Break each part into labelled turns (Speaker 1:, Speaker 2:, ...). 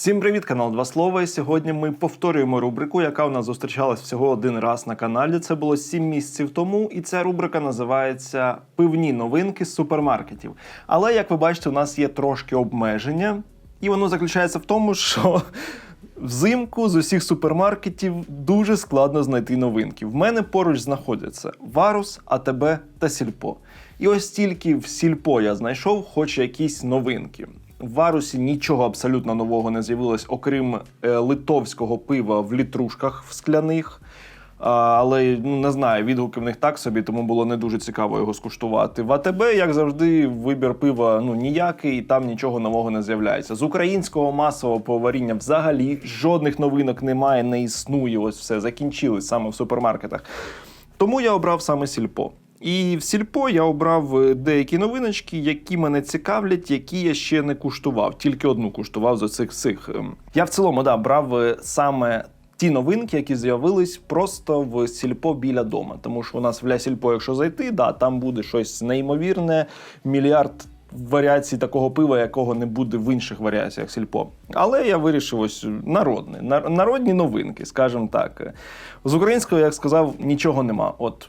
Speaker 1: Всім привіт, канал Два Слова. І сьогодні ми повторюємо рубрику, яка у нас зустрічалась всього один раз на каналі. Це було сім місяців тому, і ця рубрика називається Пивні новинки з супермаркетів. Але як ви бачите, у нас є трошки обмеження, і воно заключається в тому, що взимку з усіх супермаркетів дуже складно знайти новинки. В мене поруч знаходяться Варус, АТБ та Сільпо. І ось тільки в Сільпо я знайшов хоч якісь новинки. В Варусі нічого абсолютно нового не з'явилось, окрім е, литовського пива в літрушках в скляних. Але ну не знаю, відгуки в них так собі, тому було не дуже цікаво його скуштувати. В АТБ, як завжди, вибір пива ну ніякий, і там нічого нового не з'являється. З українського масового поваріння взагалі жодних новинок немає, не існує. Ось все закінчилось саме в супермаркетах. Тому я обрав саме сільпо. І в сільпо я обрав е, деякі новиночки, які мене цікавлять, які я ще не куштував. Тільки одну куштував з цих всіх. Ем, Я в цілому да, брав е, саме ті новинки, які з'явились просто в сільпо біля дома. Тому що у нас в ля якщо зайти, да, там буде щось неймовірне, мільярд. Варіацій такого пива, якого не буде в інших варіаціях сільпо. Але я вирішив ось народне, народні новинки, скажімо так. З українського, як сказав, нічого нема. От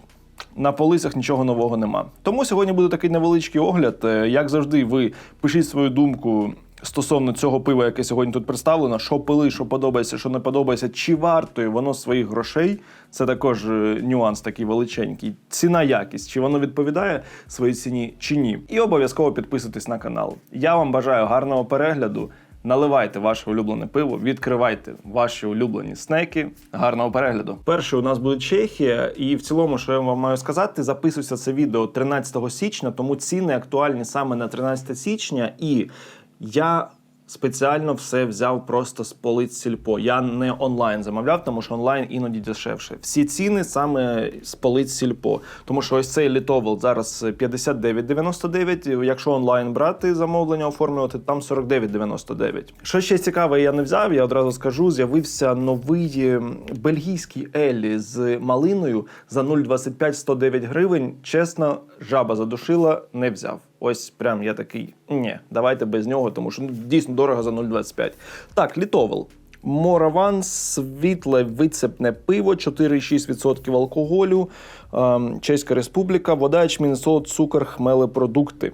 Speaker 1: на полицях нічого нового нема. Тому сьогодні буде такий невеличкий огляд. Е, Як завжди, ви пишіть свою думку стосовно цього пива, яке сьогодні тут представлено. Що пили, що подобається, що не подобається, чи вартує воно своїх грошей. Це також е, нюанс такий величенький. Ціна якість, чи воно відповідає своїй ціні, чи ні. І обов'язково підписуйтесь на канал. Я вам бажаю гарного перегляду. Наливайте ваше улюблене пиво, відкривайте ваші улюблені снеки. Гарного перегляду. Перше у нас буде Чехія, і в цілому, що я вам маю сказати, записується це відео 13 січня, тому ціни актуальні саме на 13 січня. І я спеціально все взяв просто з полиць сільпо. Я не онлайн замовляв, тому що онлайн іноді дешевше. Всі ціни саме з полиць сільпо. Тому що ось цей літовел зараз 59,99. Якщо онлайн брати замовлення, оформлювати, там 49,99. Що ще цікаве, я не взяв, я одразу скажу. З'явився новий бельгійський елі з малиною за 0,25 109 гривень. Чесно, жаба задушила, не взяв. Ось прям я такий. Ні, давайте без нього, тому що ну, дійсно дорого за 0,25. Так, літовел. Мораван, світле вицепне пиво, 4,6% алкоголю, ем, Чеська Республіка, вода, ячмін, солод, цукор, хмелепродукти.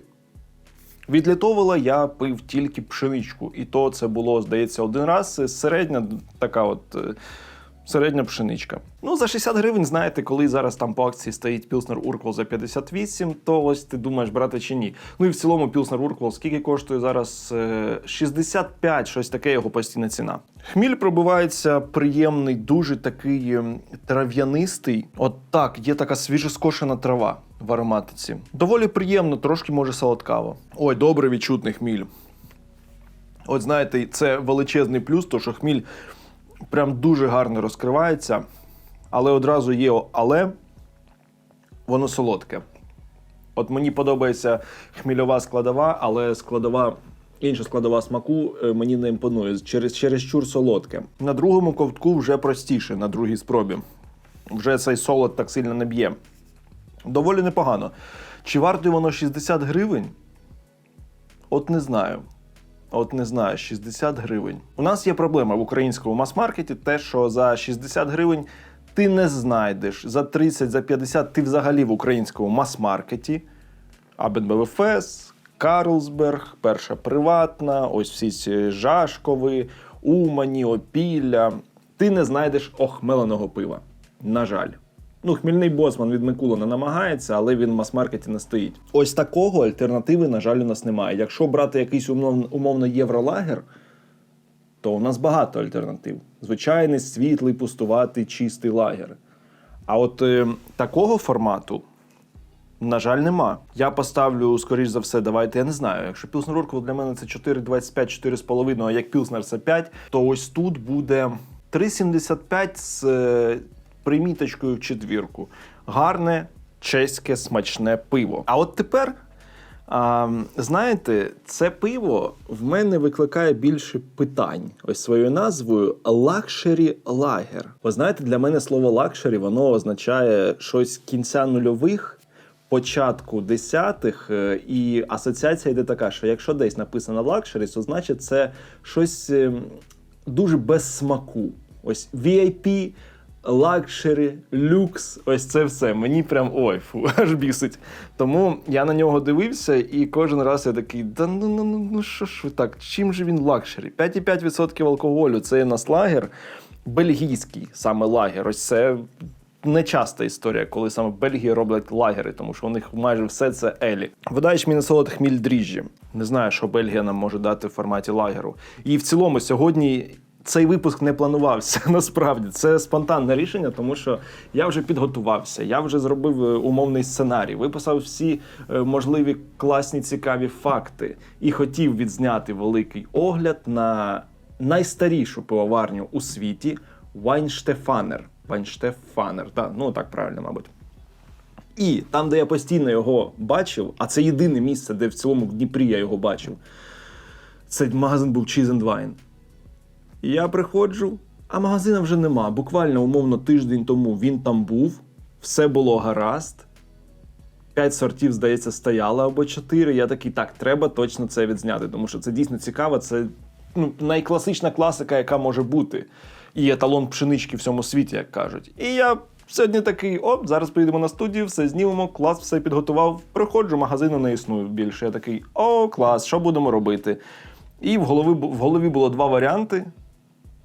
Speaker 1: Від літовела я пив тільки пшеничку, і то це було, здається, один раз. Середня така от. Е, Середня пшеничка. Ну, за 60 гривень, знаєте, коли зараз там по акції стоїть Пілснер Урквал за 58, то ось ти думаєш, брати чи ні. Ну і в цілому Пілснер Урквал скільки коштує зараз? Е, 65, щось таке його постійна ціна. Хміль пробивається приємний, дуже такий ем, трав'янистий. От так, є така свіжоскошена трава в ароматиці. Доволі приємно, трошки може солодкаво. Ой, добре відчутний хміль. От знаєте, це величезний плюс, то що хміль прям дуже гарно розкривається, але одразу є але воно солодке. От мені подобається хмільова складова, але складова. Інша складова смаку е, мені не імпонує через чересчур солодке. На другому ковтку вже простіше, на другій спробі. Вже цей солод так сильно не б'є. Доволі непогано. Чи вартує воно 60 гривень? От не знаю. От не знаю, 60 гривень. У нас є проблема в українському мас-маркеті, те, що за 60 гривень ти не знайдеш. За 30, за 50 ти взагалі в українському мас-маркеті. АБНБВФС, Карлсберг, перша приватна, ось всі ці Жашкови, Умані, Опілля. Ти не знайдеш охмеленого пива. На жаль. Ну, хмільний боцман від Микула не намагається, але він в мас-маркеті не стоїть. Ось такого альтернативи, на жаль, у нас немає. Якщо брати якийсь умовно, євролагер, то у нас багато альтернатив. Звичайний, світлий, пустуватий, чистий лагер. А от е, такого формату, на жаль, нема. Я поставлю, скоріш за все, давайте, я не знаю. Якщо Пілснер Урквал для мене це 4,25, 4,5, а як Пілснер це 5, то ось тут буде 3,75 з е, приміточкою в четвірку. Гарне, чеське, смачне пиво. А от тепер. А, знаєте, це пиво в мене викликає більше питань. Ось своєю назвою лакшері лагер. Ви знаєте, для мене слово лакшері воно означає щось кінця нульових, початку десятих, е, і асоціація йде така, що якщо десь написано лакшері, то значить це щось е, дуже без смаку. Ось VIP, лакшері, люкс, ось це все. Мені прям ой, фу, аж бісить. Тому я на нього дивився, і кожен раз я такий: да ну ну ну ну що ж ви так? Чим же він лакшері? 5,5% алкоголю це нас лагер, бельгійський саме лагер. Ось це нечаста історія, коли саме в Бельгії роблять лагери, тому що у них майже все це елі. Вода ячмінь солод хміль дріжджі. Не знаю, що Бельгія нам може дати в форматі лагеру. І в цілому сьогодні. Цей випуск не планувався насправді. Це спонтанне рішення, тому що я вже підготувався, я вже зробив е, умовний сценарій, виписав всі е, можливі класні цікаві факти і хотів відзняти великий огляд на найстарішу пивоварню у світі Вайнштефанер. Вайнштефанер, так, ну так правильно, мабуть. І там, де я постійно його бачив, а це єдине місце, де в цілому в Дніпрі я його бачив. Цей магазин був Cheese and Wine. Я приходжу, а магазина вже нема. Буквально, умовно, тиждень тому він там був, все було гаразд. П'ять сортів, здається, стояло або чотири. Я такий, так, треба точно це відзняти, тому що це дійсно цікаво. Це ну, найкласична класика, яка може бути. І еталон пшенички в всьому світі, як кажуть. І я сьогодні такий: оп, зараз поїдемо на студію, все знімемо, клас, все підготував. Приходжу, магазину не існує більше. Я такий, о, клас, що будемо робити? І в голові, в голові було два варіанти.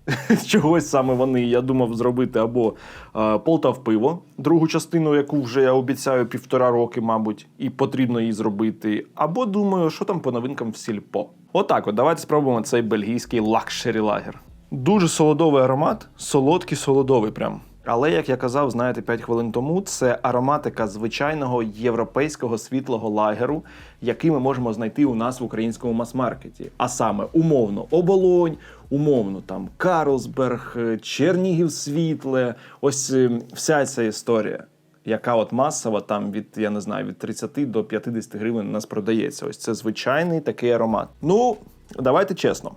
Speaker 1: Чогось саме вони, я думав зробити або е, Полтав пиво, другу частину, яку вже я обіцяю півтора роки, мабуть, і потрібно її зробити. Або думаю, що там по новинкам в сільпо. Отак, от давайте спробуємо цей бельгійський лакшері лагер. Дуже солодовий аромат, солодкий солодовий прям. Але, як я казав, знаєте, 5 хвилин тому, це ароматика звичайного європейського світлого лагеру, який ми можемо знайти у нас в українському мас-маркеті. А саме умовно оболонь, умовно там Карлсберг, е, Чернігів світле. Ось е, вся ця історія, яка от масова там від я не знаю від 30 до 50 гривень у нас продається. Ось це звичайний такий аромат. Ну, давайте чесно.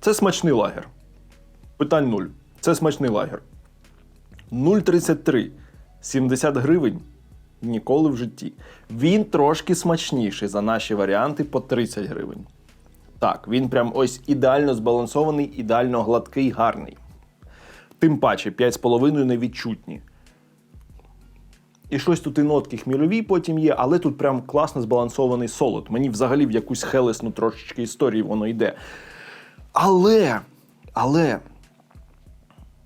Speaker 1: Це смачний лагер. Питань нуль. Це смачний лагер. 0,33. 70 гривень. Ніколи в житті. Він трошки смачніший за наші варіанти по 30 гривень. Так, він прям ось ідеально збалансований, ідеально гладкий, гарний. Тим паче 5,5 невідчутні. І щось тут і нотки хмільові потім є, але тут прям класно збалансований солод. Мені взагалі в якусь хелесну трошечки історії воно йде. Але, але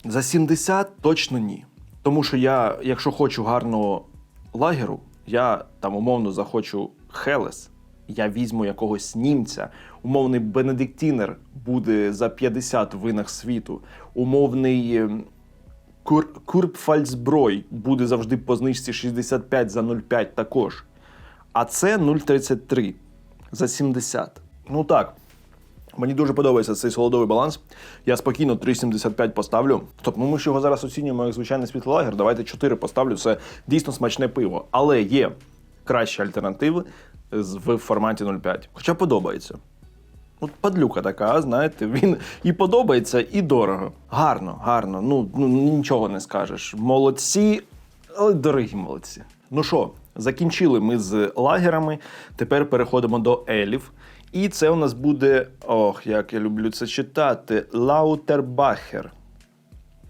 Speaker 1: за 70 точно ні. Тому що я, якщо хочу гарного лагеру, я там умовно захочу Хелес, я візьму якогось німця. Умовний Бенедиктінер буде за 50 в винах світу. Умовний ем, Кур, Курпфальцброй буде завжди по знижці 65 за 0,5 також. А це 0,33 за 70. Ну так. Мені дуже подобається цей солодовий баланс. Я спокійно 3,75 поставлю. Тобто, ну ми ж його зараз оцінюємо як звичайний світлий лагер. Давайте 4 поставлю. Це дійсно смачне пиво. Але є кращі альтернативи в форматі 0,5. Хоча подобається. От падлюка така, знаєте, він і подобається, і дорого. Гарно, гарно. Ну, ну нічого не скажеш. Молодці, але дорогі молодці. Ну що, закінчили ми з лагерами. Тепер переходимо до елів. І це у нас буде, ох, як я люблю це читати, Лаутербахер.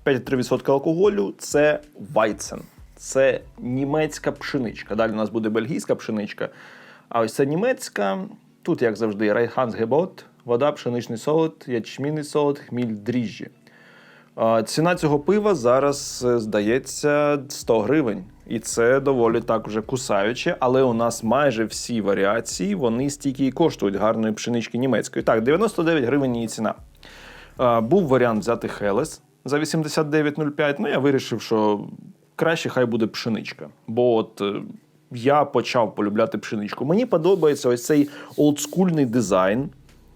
Speaker 1: 5,3% алкоголю це Вайцен. Це німецька пшеничка. Далі у нас буде бельгійська пшеничка. А ось це німецька. Тут, як завжди, Райхансгебот, вода, пшеничний солод, ячмінний солод, хміль, дріжджі. Ціна цього пива зараз е, здається 100 гривень. І це доволі так вже кусаюче, але у нас майже всі варіації вони стільки і коштують гарної пшенички німецької. Так, 99 гривень її ціна. Був варіант взяти Хелес за 89,05. Ну я вирішив, що краще хай буде пшеничка. Бо от е, я почав полюбляти пшеничку. Мені подобається ось цей олдскульний дизайн,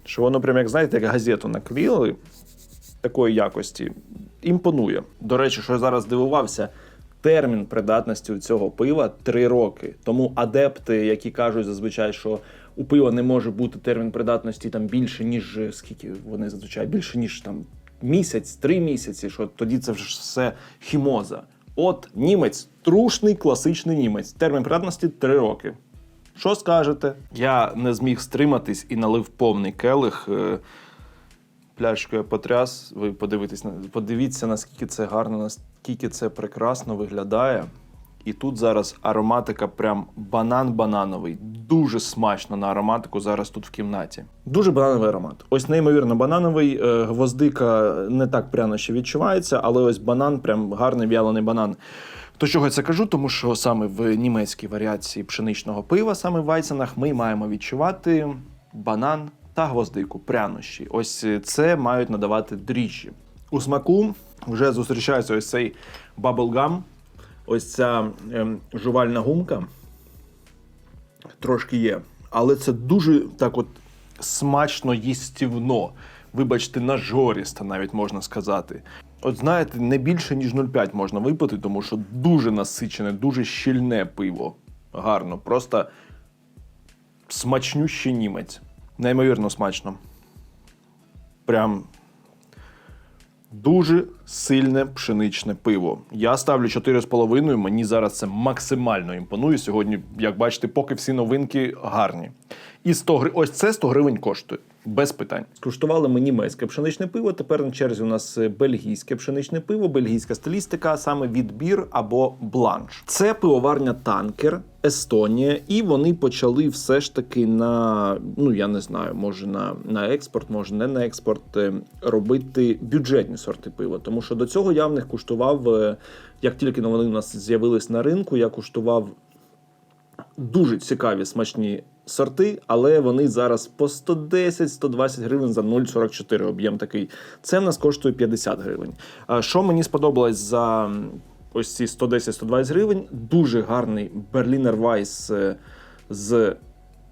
Speaker 1: що воно прям, як знаєте, як газету наклеїли такої якості. Імпонує. До речі, що я зараз здивувався, термін придатності цього пива 3 роки. Тому адепти, які кажуть зазвичай, що у пива не може бути термін придатності там більше, ніж е, скільки вони зазвичай більше, ніж там місяць, три місяці, що тоді це вже все хімоза. От німець, трушний класичний німець. Термін придатності 3 роки. Що скажете? Я не зміг стриматись і налив повний келих. Е, Пляшку я потряс. Ви подивитесь, на- подивіться, наскільки це гарно, наскільки це прекрасно виглядає. І тут зараз ароматика прям банан банановий. Дуже смачно на ароматику зараз тут в кімнаті. Дуже банановий аромат. Ось неймовірно банановий. е, Гвоздика не так пряно ще відчувається, але ось банан, прям гарний в'ялений банан. То чого я це кажу? Тому що саме в німецькій варіації пшеничного пива, саме в Вайценах, ми маємо відчувати банан та гвоздику, прянощі. Ось е, це мають надавати дріжджі. У смаку вже зустрічається ось цей баблгам, ось ця ем, жувальна гумка. Трошки є. Але це дуже так от смачно їстівно. Вибачте, нажорісто, навіть можна сказати. От знаєте, не більше, ніж 0,5 можна випити, тому що дуже насичене, дуже щільне пиво. Гарно. Просто смачнющий німець. Неймовірно смачно. Прям дуже сильне пшеничне пиво. Я ставлю 4,5. Мені зараз це максимально імпонує. Сьогодні, як бачите, поки всі новинки гарні. І 100 гривень. Ось це 100 гривень коштує. Без питань. Скуштували ми німецьке пшеничне пиво. Тепер на черзі у нас е, бельгійське пшеничне пиво, бельгійська стилістика, саме відбір або бланш. Це пивоварня танкер. Естонія, і вони почали все ж таки на ну я не знаю, може на, на експорт, може не на експорт, е, робити бюджетні сорти пива. Тому що до цього я в них куштував, е, як тільки вони у нас з'явились на ринку, я куштував дуже цікаві смачні сорти, але вони зараз по 110-120 гривень за 0,44 об'єм такий. Це в нас коштує 50 гривень. Що мені сподобалось за ось ці 110-120 гривень? Дуже гарний Weiss е, з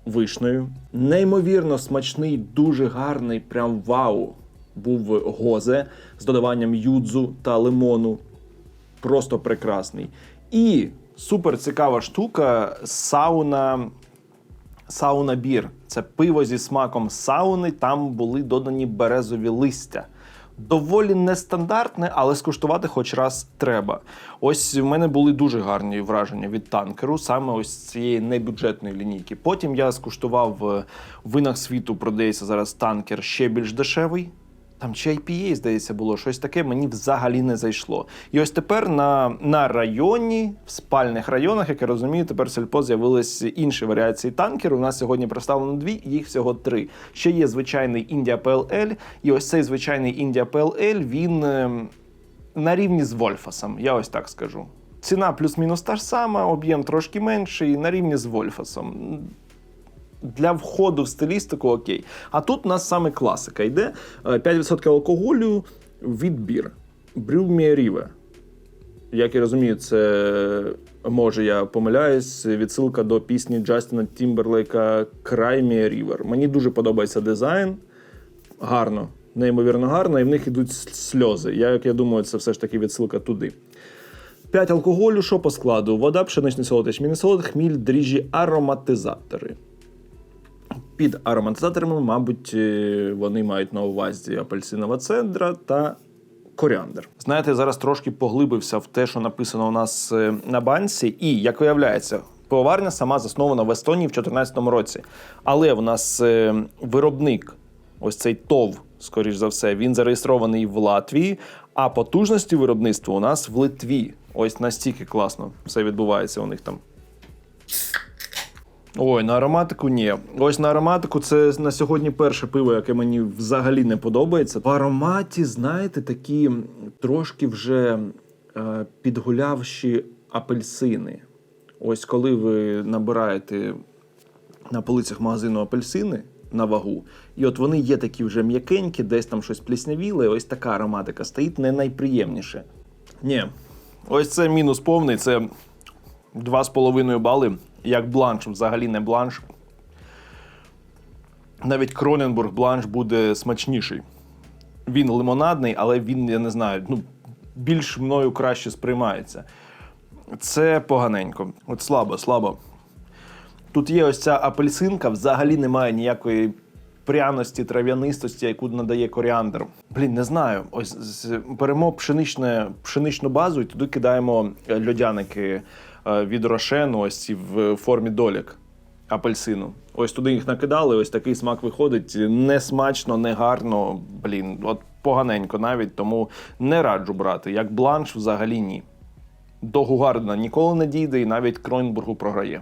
Speaker 1: вишнею. Неймовірно смачний, дуже гарний, прям вау. Був гозе з додаванням юдзу та лимону просто прекрасний. І супер цікава штука сауна. Сауна бір. Це пиво зі смаком сауни. Там були додані березові листя. Доволі нестандартне, але скуштувати хоч раз треба. Ось в мене були дуже гарні враження від танкеру, саме ось цієї небюджетної лінійки. Потім я скуштував в винах світу, продається зараз танкер ще більш дешевий. Там чи IPA, здається, було щось таке, мені взагалі не зайшло. І ось тепер на, на районі, в спальних районах, як я розумію, тепер сельпо з'явились інші варіації танкеру. У нас сьогодні представлено дві, їх всього три. Ще є звичайний India PLL, і ось цей звичайний India PLL, він ем, на рівні з Вольфасом, я ось так скажу. Ціна плюс-мінус та ж сама, об'єм трошки менший, на рівні з Вольфасом для входу в стилістику окей. А тут у нас саме класика йде. Е, 5% алкоголю, відбір. Брюмія Ріве. Як я розумію, це може я помиляюсь. Відсилка до пісні Джастіна Тімберлейка Краймія Рівер. Мені дуже подобається дизайн. Гарно, неймовірно гарно, і в них ідуть с- сльози. Я, як я думаю, це все ж таки відсилка туди. 5 алкоголю, що по складу? Вода, пшеничний солод, ячмінний солод, хміль, дріжджі, ароматизатори. Під ароматизаторами, мабуть, е, вони мають на увазі апельсинова цедра та коріандр. Знаєте, я зараз трошки поглибився в те, що написано у нас е, на банці, і як виявляється. Пивоварня сама заснована в Естонії в 2014 році. Але в нас е, виробник, ось цей ТОВ, скоріш за все, він зареєстрований в Латвії, а потужності виробництва у нас в Литві. Ось настільки класно все відбувається у них там. Ой, на ароматику ні. Ось на ароматику це на сьогодні перше пиво, яке мені взагалі не подобається. В ароматі, знаєте, такі трошки вже е, підгулявші апельсини. Ось коли ви набираєте на полицях магазину апельсини на вагу, і от вони є такі вже м'якенькі, десь там щось пліснявіле, ось така ароматика стоїть не найприємніше. Ні, ось це мінус повний, це 2,5 бали. Як бланш, взагалі не бланш. Навіть Кроненбург бланш буде смачніший. Він лимонадний, але він, я не знаю, ну, більш мною краще сприймається. Це поганенько. От слабо, слабо. Тут є ось ця апельсинка, взагалі немає ніякої пряності, трав'янистості, яку надає коріандр. Блін, не знаю. Ось беремо пшеничне, пшеничну базу і туди кидаємо е, льодяники е, від рошену, ось ці в формі долік апельсину. Ось туди їх накидали, ось такий смак виходить. Не смачно, не гарно. Блін, от поганенько навіть, тому не раджу брати. Як бланш, взагалі ні. До Гугардена ніколи не дійде, і навіть Кронбургу програє.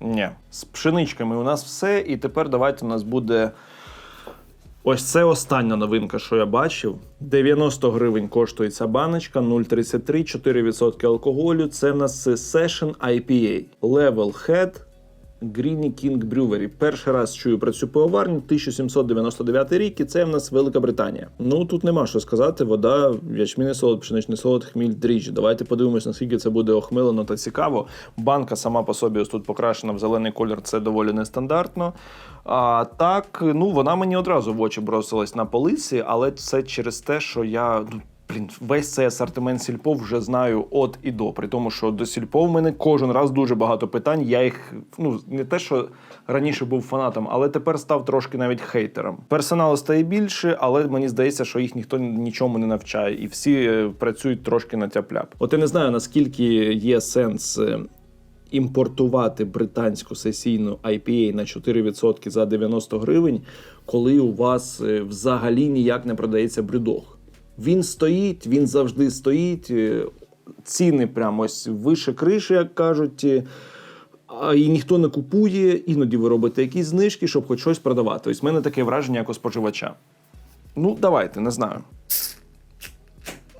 Speaker 1: Ні. З пшеничками у нас все. І тепер давайте у нас буде. Ось це остання новинка, що я бачив. 90 гривень коштує ця баночка, 0,33, 4% алкоголю. Це в нас Session IPA. Level Head Greeny King Brewery. Перший раз чую про цю пивоварню, 1799 рік, і це в нас Велика Британія. Ну тут нема що сказати. Вода, ячмінний солод, пшеничний солод, хміль, дріжджі. Давайте подивимось, наскільки це буде охмилено та цікаво. Банка сама по собі ось тут покрашена в зелений колір. Це доволі нестандартно. А так, ну вона мені одразу в очі бросилась на полиці, але це через те, що я. ну, Блін, весь цей асортимент сільпо вже знаю от і до. При тому, що до сільпо в мене кожен раз дуже багато питань. Я їх ну не те, що раніше був фанатом, але тепер став трошки навіть хейтером. Персоналу стає більше, але мені здається, що їх ніхто нічому не навчає, і всі е, працюють трошки на тяп-ляп. От я не знаю наскільки є сенс. е, Імпортувати британську сесійну IPA на 4% за 90 гривень, коли у вас е, взагалі ніяк не продається брюдог. Він стоїть, він завжди стоїть. е, Ціни прямо ось вище криші, як кажуть. е, і ніхто не купує, іноді ви робите якісь знижки, щоб хоч щось продавати. Ось в мене таке враження, як у споживача. Ну, давайте, не знаю.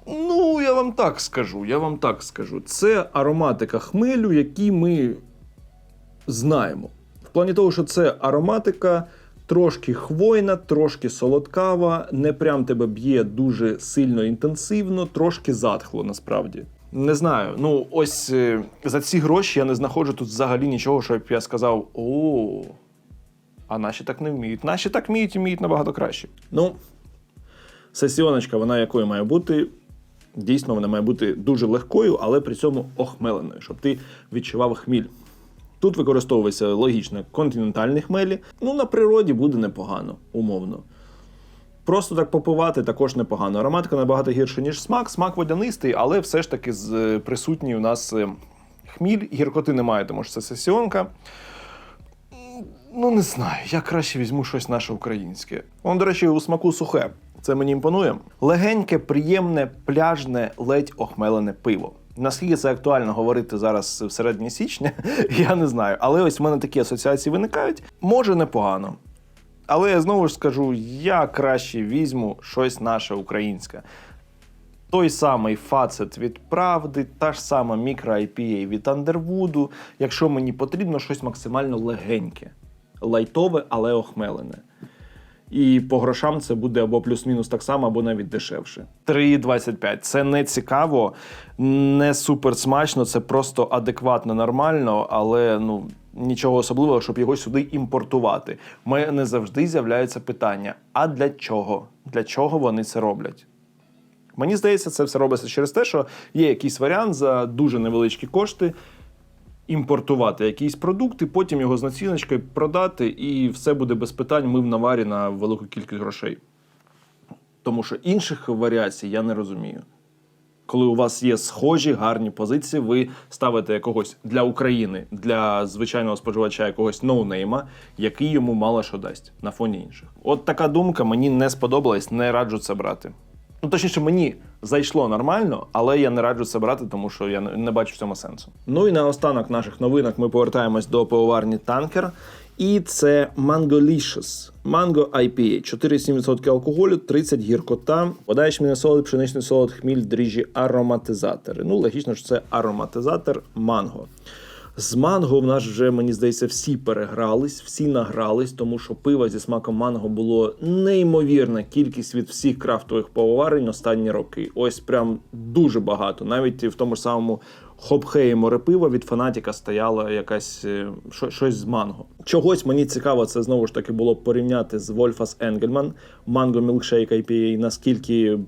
Speaker 1: Ну, я вам так скажу, я вам так скажу. Це ароматика хмелю, які ми знаємо. В плані того, що це ароматика трошки хвойна, трошки солодкава, не прям тебе б'є дуже сильно інтенсивно, трошки затхло насправді. Не знаю. Ну, ось е, за ці гроші я не знаходжу тут взагалі нічого, щоб я сказав: о, а наші так не вміють. Наші так вміють і вміють набагато краще. Ну, сесіоночка, вона якою має бути? Дійсно, вона має бути дуже легкою, але при цьому охмеленою, щоб ти відчував хміль. Тут використовується логічно континентальні хмелі. Ну, на природі буде непогано, умовно. Просто так попивати також непогано. Ароматика набагато гірша, ніж смак. Смак водянистий, але все ж таки е, присутній у нас е, хміль. Гіркоти немає, тому що це сесіонка. Ну, не знаю, я краще візьму щось наше українське. Воно, до речі, у смаку сухе. Це мені імпонує. Легеньке, приємне, пляжне, ледь охмелене пиво. Наскільки це актуально говорити зараз в середині січня, я не знаю. Але ось в мене такі асоціації виникають. Може, непогано. Але я знову ж скажу, я краще візьму щось наше українське. Той самий фацет від правди, та ж сама мікро IPA від Андервуду, якщо мені потрібно щось максимально легеньке, лайтове, але охмелене. І по грошам це буде або плюс-мінус так само, або навіть дешевше. 3,25. Це не цікаво, не супер смачно, це просто адекватно нормально, але ну. Нічого особливого, щоб його сюди імпортувати. У мене завжди з'являється питання: а для чого? Для чого вони це роблять? Мені здається, це все робиться через те, що є якийсь варіант за дуже невеличкі кошти імпортувати якийсь продукт, і потім його з націночкою продати, і все буде без питань. Ми в наварі на велику кількість грошей. Тому що інших варіацій я не розумію. Коли у вас є схожі гарні позиції, ви ставите якогось для України, для звичайного споживача якогось ноунейма, який йому мало що дасть на фоні інших. От така думка мені не сподобалась, не раджу це брати. Ну, точніше, мені зайшло нормально, але я не раджу це брати, тому що я не, бачу в цьому сенсу. Ну і наостанок наших новинок ми повертаємось до пивоварні танкер. І це Mangolicious. Mango IPA. 4,7% алкоголю, 30 гіркота, вода, ячмінний солод, пшеничний солод, хміль, дріжджі, ароматизатори. Ну, логічно, що це ароматизатор манго. З манго в нас вже, мені здається, всі перегрались, всі награлись, тому що пива зі смаком манго було неймовірна кількість від всіх крафтових пивоварень останні роки. Ось прям дуже багато. Навіть в тому ж самому Хопхеї морепива від фанатіка стояла якась е, що- щось з манго. Чогось мені цікаво, це знову ж таки було порівняти з Вольфас Енгельман, Mango Milkshake IPA, наскільки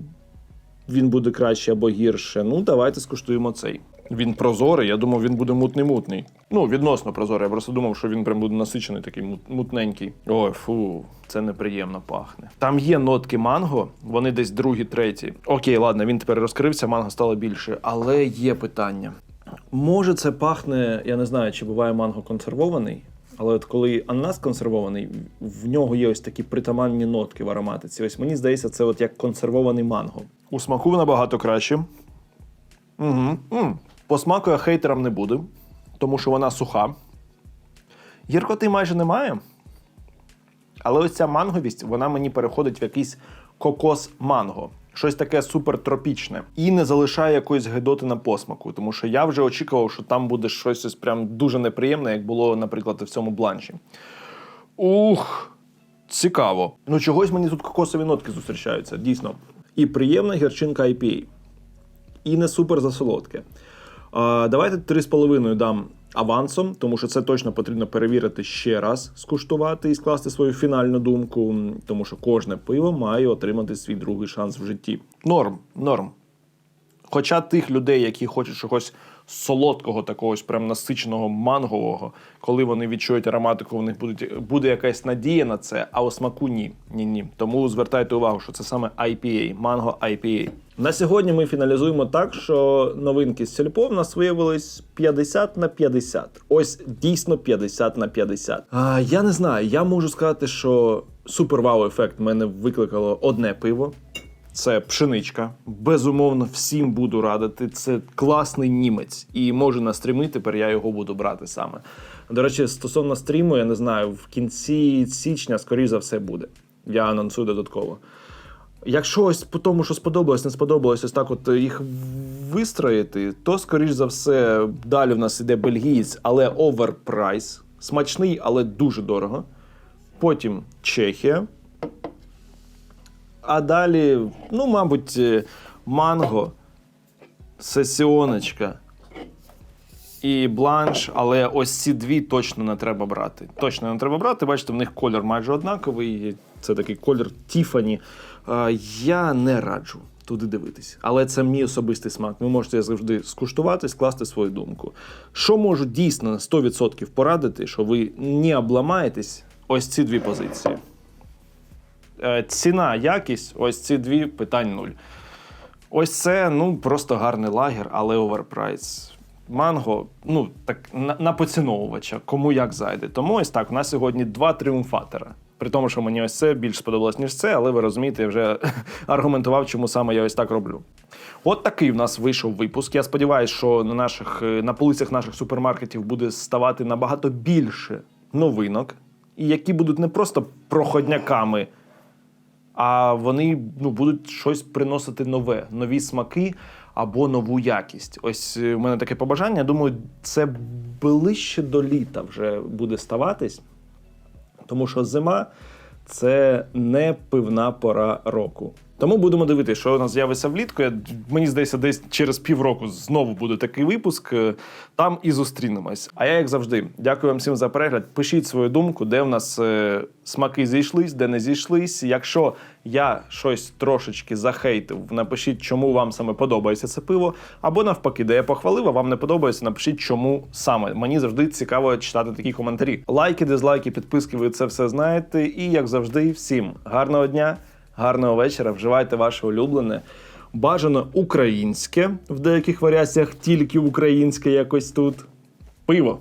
Speaker 1: він буде краще або гірше. Ну, давайте скуштуємо цей. Він прозорий, я думав, він буде мутний-мутний. Ну, відносно прозорий. Я просто думав, що він прям буде насичений, такий мутненький. Ой, фу, це неприємно пахне. Там є нотки манго, вони десь другі, треті. Окей, ладно, він тепер розкрився, манго стало більше. Але є питання. Може, це пахне, я не знаю, чи буває манго консервований, але от коли ананас консервований, в нього є ось такі притаманні нотки в ароматиці. Ось мені здається, це от як консервований манго. У смаку набагато краще. Угу. м По смаку я хейтером не буду, тому що вона суха. Гіркоти майже немає. Але ось ця манговість, вона мені переходить в якийсь кокос-манго. Щось таке супертропічне. І не залишає якоїсь гидоти на посмаку, тому що я вже очікував, що там буде щось ось прям дуже неприємне, як було, наприклад, в цьому бланші. Ух, цікаво. Ну, чогось мені тут кокосові нотки зустрічаються, дійсно. І приємна гірчинка IPA. І не супер засолодке. Давайте 3,5 дам авансом, тому що це точно потрібно перевірити ще раз, скуштувати і скласти свою фінальну думку, тому що кожне пиво має отримати свій другий шанс в житті. Норм, норм. Хоча тих людей, які хочуть чогось солодкого, такого прям насиченого мангового, коли вони відчують ароматику, у них будуть, буде якась надія на це, а у смаку ні. Ні, ні. Тому звертайте увагу, що це саме IPA, манго IPA. На сьогодні ми фіналізуємо так, що новинки з сільпо в нас виявились 50 на 50. Ось дійсно 50 на 50. А, я не знаю, я можу сказати, що супер вау ефект мене викликало одне пиво. Це пшеничка. Безумовно, всім буду радити. Це класний німець. І може на стріми тепер я його буду брати саме. До речі, стосовно стріму, я не знаю, в кінці січня, скоріш за все, буде. Я анонсую додатково. Якщо ось по тому, що сподобалось, не сподобалось, ось так от їх вистроїти, то, скоріш за все, далі в нас іде бельгієць, але оверпрайс. Смачний, але дуже дорого. Потім Чехія. А далі, ну, мабуть, е, манго, сесіоночка і бланш, але ось ці дві точно не треба брати. Точно не треба брати. Бачите, в них колір майже однаковий. Це такий колір Тіфані. Е, Я не раджу туди дивитись. Але це мій особистий смак. Ви можете завжди скуштувати, скласти свою думку. Що можу дійсно на 100% порадити, що ви не обламаєтесь, ось ці дві позиції. Е, Ціна, якість, ось ці дві питань нуль. Ось це ну просто гарний лагер, але оверпрайс. Манго, ну так на, на поціновувача, кому як зайде. Тому ось так. У нас сьогодні два тріумфатора. При тому, що мені ось це більш сподобалось, ніж це, але ви розумієте, я вже аргументував, чому саме я ось так роблю. От такий в нас вийшов випуск. Я сподіваюся, що на наших е, на полицях наших супермаркетів буде ставати набагато більше новинок, і які будуть не просто проходняками а вони ну, будуть щось приносити нове, нові смаки або нову якість. Ось е, в мене таке побажання. Думаю, це ближче до літа вже буде ставатись, тому що зима це не пивна пора року. Тому будемо дивитися, що у нас з'явиться влітку. Я, мені здається, десь через півроку знову буде такий випуск. е, Там і зустрінемось. А я, як завжди, дякую вам всім за перегляд. Пишіть свою думку, де в нас е, смаки зійшлись, де не зійшлись. Якщо я щось трошечки захейтив, напишіть, чому вам саме подобається це пиво. Або навпаки, де я похвалив, а вам не подобається, напишіть, чому саме. Мені завжди цікаво читати такі коментарі. Лайки, дизлайки, підписки, ви це все знаєте. І як завжди, всім гарного дня. Гарного вечора, вживайте ваше улюблене. Бажано українське в деяких варіаціях, тільки українське якось тут. Пиво.